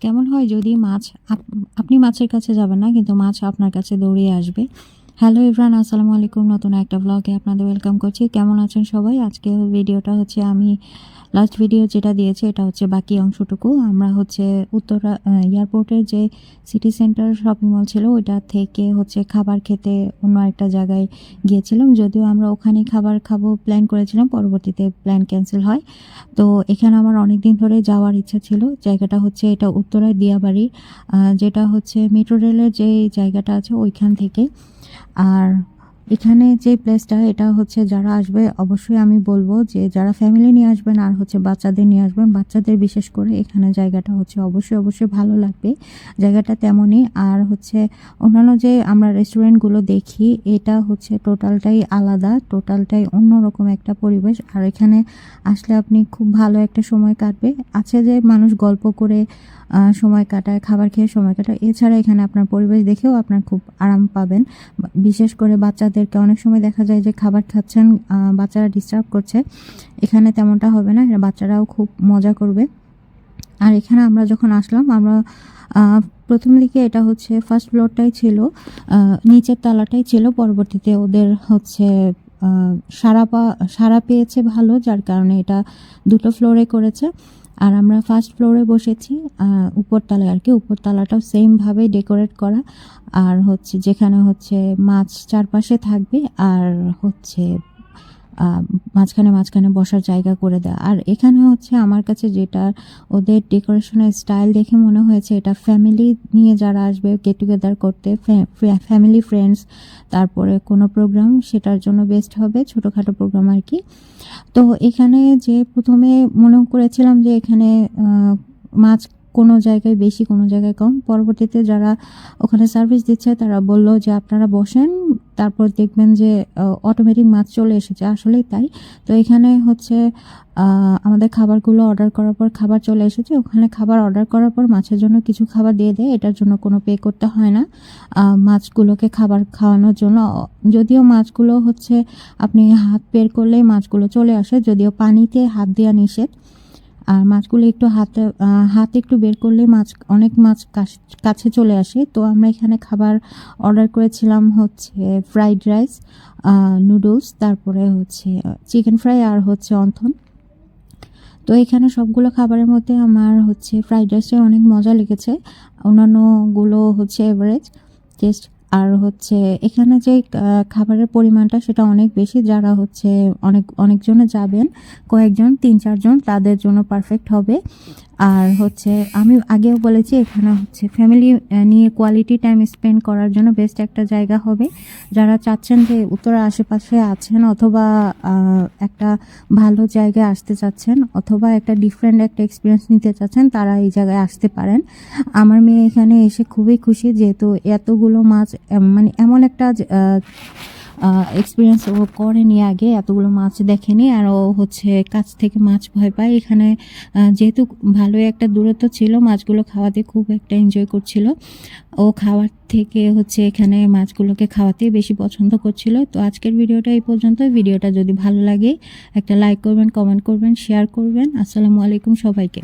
কেমন হয় যদি মাছ আপ- আপনি মাছের কাছে যাবেন না, কিন্তু মাছ আপনার কাছে দৌড়িয়ে আসবে। হ্যালো ইভরান আসসালামু আলাইকুম। নতুন একটা ব্লগে আপনাদের ওয়েলকাম করছি। কেমন আছেন সবাই? আজকে ভিডিওটা হচ্ছে আমি লাস্ট ভিডিও যেটা দিয়েছি, এটা হচ্ছে বাকি অংশটুকু। আমরা হচ্ছে উত্তরা এয়ারপোর্টের যে সিটি সেন্টার শপিং মল ছিল, ওইটা থেকে হচ্ছে খাবার খেতে অন্য একটা জায়গায় গিয়েছিলাম। যদিও আমরা ওখানেই খাবার খাব প্ল্যান করেছিলাম, পরবর্তীতে প্ল্যান ক্যান্সেল হয়। তো এখানে আমার অনেক দিন ধরে যাওয়ার ইচ্ছা ছিল। জায়গাটা হচ্ছে এটা উত্তরায় দিয়াবাড়ি যেটা হচ্ছে মেট্রো রেলের যে জায়গাটা আছে, ওইখান থেকে। আর এখানে যে প্লেসটা এটা হচ্ছে যারা আসবে, অবশ্যই আমি বলব যে যারা ফ্যামিলি নিয়ে আসবেন আর হচ্ছে বাচ্চাদের নিয়ে আসবেন, বাচ্চাদের বিশেষ করে এখানে জায়গাটা হচ্ছে অবশ্যই অবশ্যই ভালো লাগবে। জায়গাটা তেমনই। আর হচ্ছে অন্যান্য যে আমরা রেস্টুরেন্টগুলো দেখি, এটা হচ্ছে টোটালটাই আলাদা টোটালটাই অন্যরকম একটা পরিবেশ। আর এখানে আসলে আপনি খুব ভালো একটা সময় কাটবে। আছে যে মানুষ গল্প করে সময় কাটায়, খাবার খেয়ে সময় কাটায়। এছাড়া এখানে আপনার পরিবেশ দেখেও আপনার খুব আরাম পাবেন। বিশেষ করে বাচ্চাদেরকে অনেক সময় দেখা যায় যে খাবার খাচ্ছেন বাচ্চারা ডিস্টার্ব করছে। এখানে তেমনটা হবে না বাচ্চারাও খুব মজা করবে। আর এখানে আমরা যখন আসলাম, আমরা প্রথম দিকে এটা হচ্ছে ফার্স্ট ফ্লোরটাই ছিল নিচের তালাটাই ছিল। পরবর্তীতে ওদের হচ্ছে সারা পা, সারা পেয়েছে ভালো, যার কারণে এটা দুটো ফ্লোরে করেছে। আর আমরা ফার্স্ট ফ্লোরে বসেছি উপরতলায় আর কি। উপরতলাটাও সেমভাবে ডেকোরেট করা। আর হচ্ছে যেখানে হচ্ছে মাছ চারপাশে থাকবে, আর হচ্ছে মাঝখানে মাঝখানে বসার জায়গা করে দেওয়া আর এখানে হচ্ছে আমার কাছে যেটা ওদের ডেকোরেশনের স্টাইল দেখে মনে হয়েছে, এটা ফ্যামিলি নিয়ে যারা আসবে গেট টুগেদার করতে ফ্যামিলি ফ্রেন্ডস তারপরে কোনো প্রোগ্রাম সেটার জন্য বেস্ট হবে, ছোটোখাটো প্রোগ্রাম আর কি। তো এখানে যে প্রথমে মনে করেছিলাম যে এখানে মাছ কোনো জায়গায় বেশি, কোনো জায়গায় কম। পরবর্তীতে যারা ওখানে সার্ভিস দিচ্ছে, তারা বলল যে আপনারা বসেন তারপর দেখবেন যে অটোমেটিক মাছ চলে এসেছে। আসলেই তাই। তো এখানে হচ্ছে আমাদের খাবারগুলো অর্ডার করার পর খাবার চলে এসেছে। ওখানে খাবার অর্ডার করার পর মাছের জন্য কিছু খাবার দিয়ে দেয়। এটার জন্য কোনো পে করতে হয় না। মাছগুলোকে খাবার খাওয়ানোর জন্য। যদিও মাছগুলো হচ্ছে, আপনি হাত বের করলেই মাছগুলো চলে আসে। যদিও পানিতে হাত দেওয়া নিষেধ। আর মাছগুলো একটু হাতে হাত একটু বের করলে মাছ, অনেক মাছ কাছ- চলে আসে। তো আমরা এখানে খাবার অর্ডার করেছিলাম হচ্ছে ফ্রাইড রাইস নুডলস তারপরে হচ্ছে চিকেন ফ্রাই আর হচ্ছে অন্থন। তো এখানে সবগুলো খাবারের মধ্যে আমার হচ্ছে ফ্রাইড রাইসটা অনেক মজা লেগেছে। অন্যান্যগুলো হচ্ছে এভারেজ টেস্ট আর হচ্ছে এখানে যে খাবারের পরিমাণটা সেটা অনেক বেশি, যারা হচ্ছে অনেক, অনেকজনে যাবেন, কয়েকজন, তিন চারজন, তাদের জন্য পারফেক্ট হবে। আর হচ্ছে আমি আগেও বলেছি, এখানে হচ্ছে ফ্যামিলি নিয়ে কোয়ালিটি টাইম স্পেন্ড করার জন্য বেস্ট একটা জায়গা হবে। যারা চাচ্ছেন যে উত্তরা আশেপাশে আছেন অথবা একটা ভালো জায়গায় আসতে চাচ্ছেন অথবা একটা ডিফারেন্ট একটা এক্সপিরিয়েন্স নিতে চাচ্ছেন, তারা এই জায়গায় আসতে পারেন। আমার মেয়ে এখানে এসে খুবই খুশি, যেহেতু এতগুলো মাছ মানে এমন একটা এক্সপিরিয়েন্স ও করেনি আগে, এতগুলো মাছ দেখেনি, আর ও হচ্ছে কাছ থেকে মাছ ভয় পায়। এখানে যেহেতু ভালোই একটা দূরত্ব ছিল, মাছগুলো খাওয়াতে খুব একটা এনজয় করছিল। ও খাওয়ার থেকে হচ্ছে এখানে মাছগুলোকে খাওয়াতে বেশি পছন্দ করছিল। তো আজকের ভিডিওটা এই পর্যন্ত ভিডিওটা যদি ভালো লাগে, একটা লাইক করবেন কমেন্ট করবেন শেয়ার করবেন। আসসালামু আলাইকুম সবাইকে।